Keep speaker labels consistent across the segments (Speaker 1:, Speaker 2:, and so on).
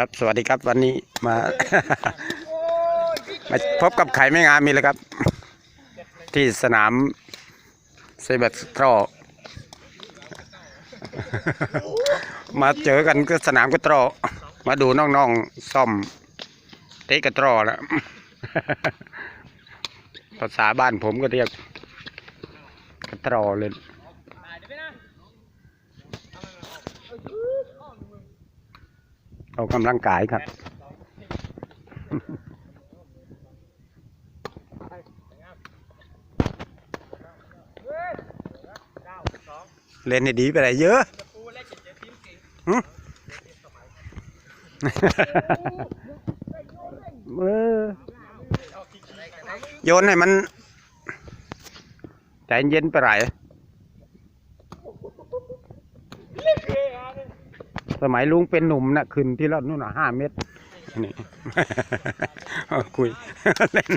Speaker 1: ครับสวัสดีครับวันนี้มา มาพบกับไข่ไม่งามีเลยครับ ที่สนามเซเบตทรอมาเจอกันก็สนามกระตรอมาดูน้องๆซ่อมเตะกระตรอแล้วภาษาบ้านผมก็เรียกกระตรอเลย ออกกำลังกายครับ เล่นให้ดีไปไหนเยอะหึเออโยนให้มันใจเย็นไปไหน สมัยลุงเป็นหนุ่มนะ่ะขึ้นที่เรานู่นน่ะห้าเมตรนี่ คุยเล่น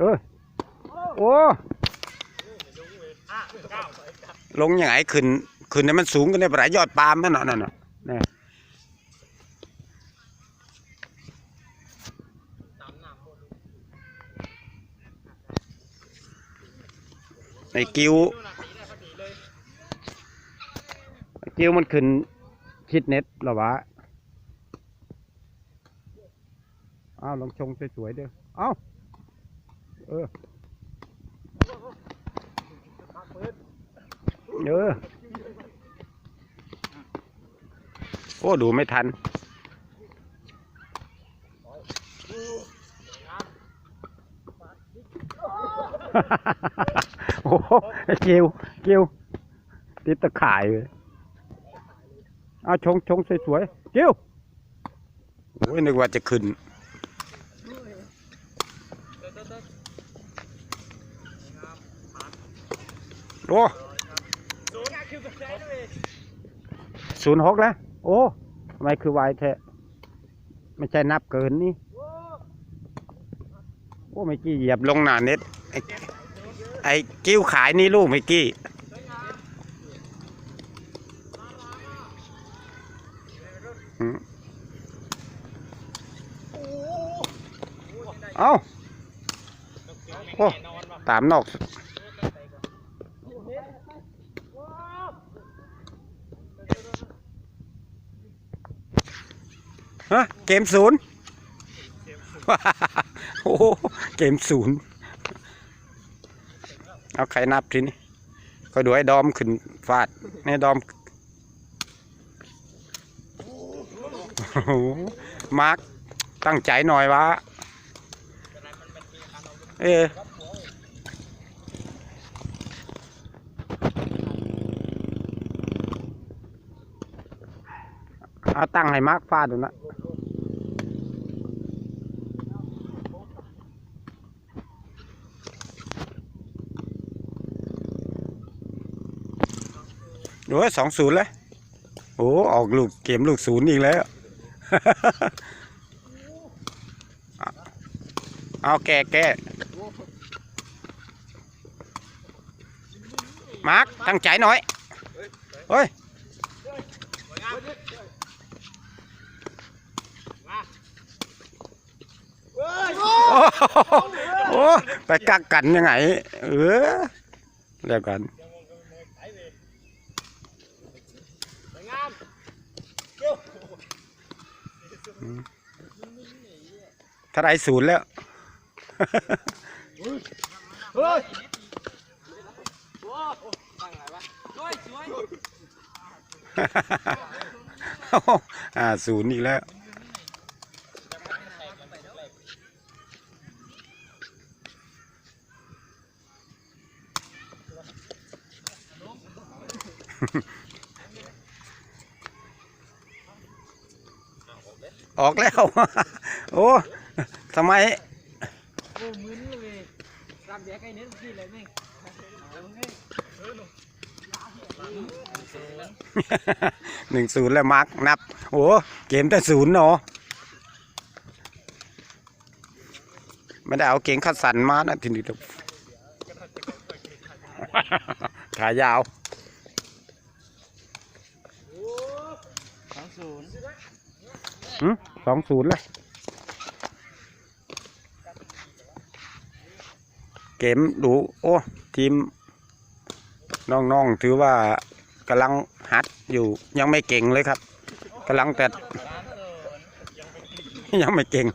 Speaker 1: เออโอ้ลงยังไงขึ้นขึ้นให้มันสูงกันได้ปะไรยอดปาล์มนั่นน่ะนั่นน่ะ ไอ้กิ้วไอ้กิ้วมันขึ้นคิดเน็ตหรอวะอ้าวลองชงสวยๆเด้อเอ้าเออเออโอ้ดูไม่ทันโอ้โหไอ้เกลียวเกลียวติดตะข่ายเลยเอาชงชงสวยๆเกลียวโอ้ยนึกว่าจะขึ้นโอ้ศูนย์หกแล้ว โอ้ทำไมคือวายแท้ไม่ใช่นับเกินนี่ โอ้ไม่อกี้เหยียบลงหน้าเน็ตไอ้ไอ้กิ้วขายนี่ลูกไม่อกี้เอ้าโอ้ตามนอกฮะเกมศูนย์โอ้เกมศูนย์ เอาใครนับทีนี้ก็ดูไอ้ดอมขึ้นฟาดนี่ดอมโอ้มาร์กตั้งใจหน่อยวะเออเอาตั้งให้มาร์กฟาดดูนะ ดูว่าสองศูนย์เลยโอ้ออกลูกเกมลูกศูนย์อีกแล้ว เอาแก่แก่มาร์กตั้งใจหน่อยเฮ้ยโอ้โหโอ้ไปกักกันยังไง เออเรียกกัน ถ้าได้ศูนย์แล้วอ่าศูนย์อีกแล้วออกแล้ว โอ้ ทำไม
Speaker 2: โอ้มึนเลยรับแยกไอ้เน้นที่เลยนี่
Speaker 1: หนึ่งศูนย์แล้วมาร์กนับ โอ้เกมแต่ศูนย์เนาะไม่ได้เอาเก่งขัดสันมานะทีนี้ทขายาว
Speaker 2: สองศูนย์
Speaker 1: สองศูนย์เลย เกมดูโอ้ทีมน้องๆถือว่ากำลังหัดอยู่ยังไม่เก่งเลยครับกำลังแต่ยังไม่เก่ง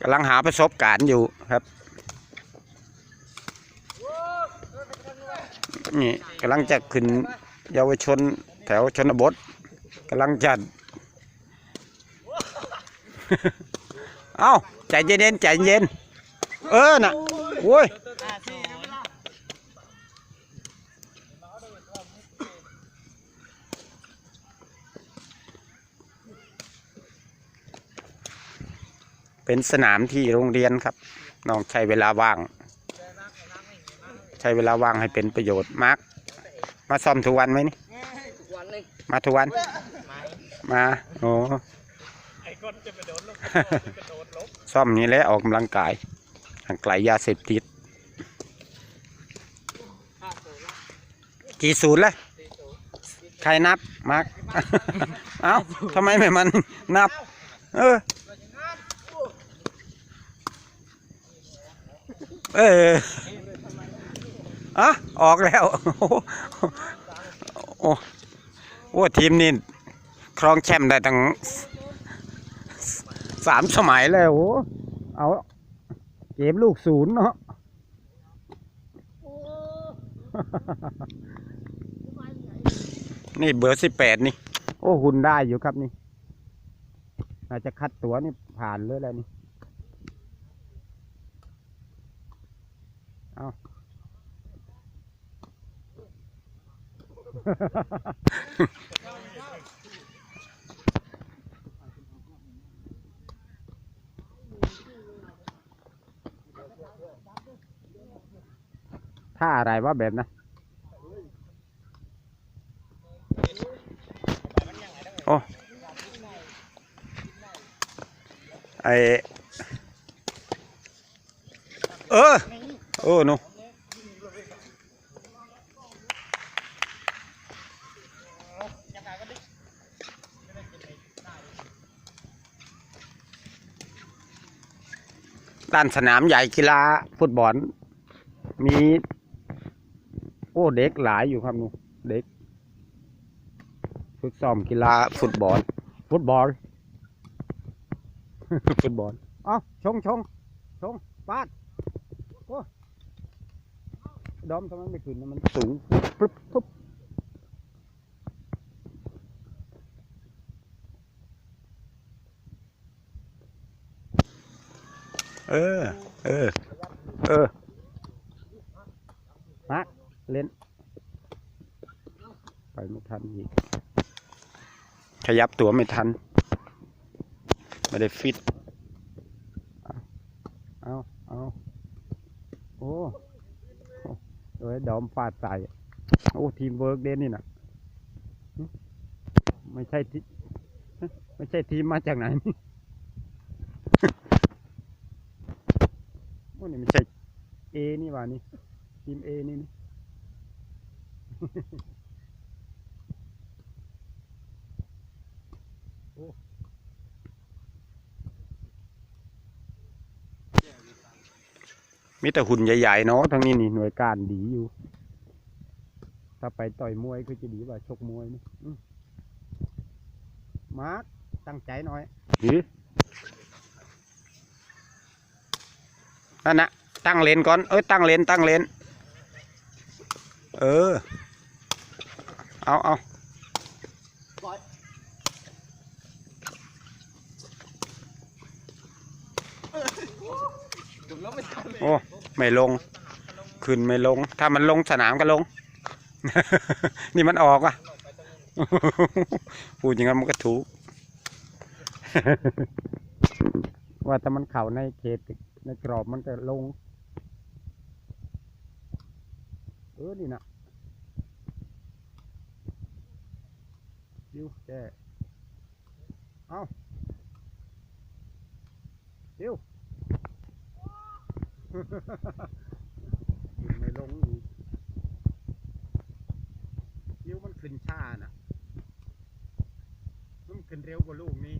Speaker 1: กำลังหาประสบการณ์อยู่ครับนี่กำลังจะขึ้นเยาวชนแถวชนบทกำลังจะเอ้าใจเย็นๆใจเย็น เออน่ะโว้ย
Speaker 2: ห้าศูนย์
Speaker 1: เป็นสนามที่โรงเรียนครับน้องใช้เวลาว่าง ใช้เวลาว่างให้เป็นประโยชน์มากมาซ่อมทุกวันไหมนี่
Speaker 2: ทุกวันเลย
Speaker 1: มาทุกวัน
Speaker 2: ไม่
Speaker 1: มาโอ้
Speaker 2: ไอ้คนจะไปโดนลบกระโดดลบ
Speaker 1: ซ่อมนี่แหละออกกำลังกายห่างไกลยาเสพติด
Speaker 2: ห้าศูนย์
Speaker 1: กี่ศูนย์เลย
Speaker 2: สี่ศูนย์
Speaker 1: ใครนับมาร์กเอ้าทำไมไม่มันนับ เออ เอออะออกแล้ว โอ้โหโอ้โอ้ทีมนี่ครองแชมป์ได้ตั้งสามสมัยแล้วโอ้เอาเกมลูกศูนย์เนาะนี่เบอร์สิบแปดนี่ โอ้หุ่นได้อยู่ครับนี่อาจจะคัดตัวนี่ผ่านเลยแล้วนี่ เอาาอะไรวะแบบนะโอ้ไอเออเออหนูด้านสนามใหญ่กีฬาฟุตบอลมี อ้เด็กหลายอยู่ครับหนูเด็กฝึกซ้อมกีฬาฟุตบอล ฟุตบอล ฟุตบอลเอ้าชงชงชงปาดโอ้ดอมทำไมไม่ขึ้นนะมันสูงปุ๊บปุ๊บเออ เออ เออมา เล่น ไปไม่ทันอีก ขยับตัวไม่ทัน ไม่ได้ฟิต เอาเอาโอ้โอ้เอ้ยดอมฟาดใส่โอ้ทีมเวิร์กเด่นนี่นะไม่ใช่ทีไม่ใช่ทีมมาจากไหนนี่โอ้นี่ไม่ใช่เอนี่ว่านี่ทีมเอนี่นี่ มีแต่หุ่นใหญ่ๆเนาะทั้งนี้นี่หน่วยการดีอยู่ ถ้าไปต่อยมวยก็จะดีกว่าชกมวยนี่อืมมาร์คตั้งใจหน่อยหือนั่นนะตั้งเลนก่อน เอ้ยตั้งเลนตั้งเลน เออ เอาเอา
Speaker 2: ถึงแล้วไม่ทันเลย
Speaker 1: โอ้ ไม่ลง ขึ้นไม่ลง ถ้ามันลงสนามก็ลง นี่มันออกอะ พูดอย่างนั้นมันก็ถูก ว่าถ้ามันเข่าในเขตในกรอบมันก็ลง เออ นี่นะ ดิวแกเอาดิวไม่ลงอีกดิวมันขึ้นช้านะมันขึ้นเร็วกว่าลูกนี้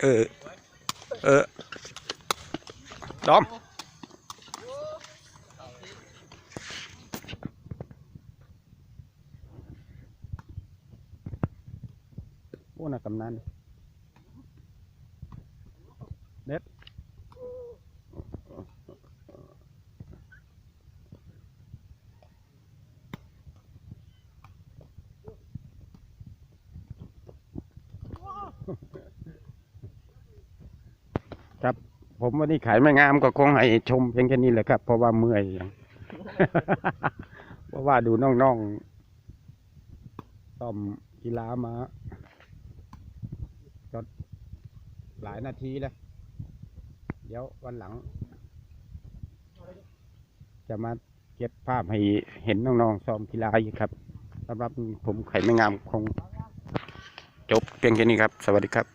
Speaker 1: เออ เออ ดอม โอ้น่ะกำนันเด็ดครับ ผมวันนี้ขายไม่งามก็คงให้ชมเพียงแค่นี้แหละครับ เพราะว่าเมื่อยเพราะว่าดูน้องๆต้อมกีฬามาจดหลายนาทีแล้ว เดี๋ยววันหลัง จะมาเก็บภาพให้เห็นน้องๆซ้อมกีฬาอีกครับสำหรับผมไข่ไม่งามคงจบเพียงแค่นี้ครับ สวัสดีครับ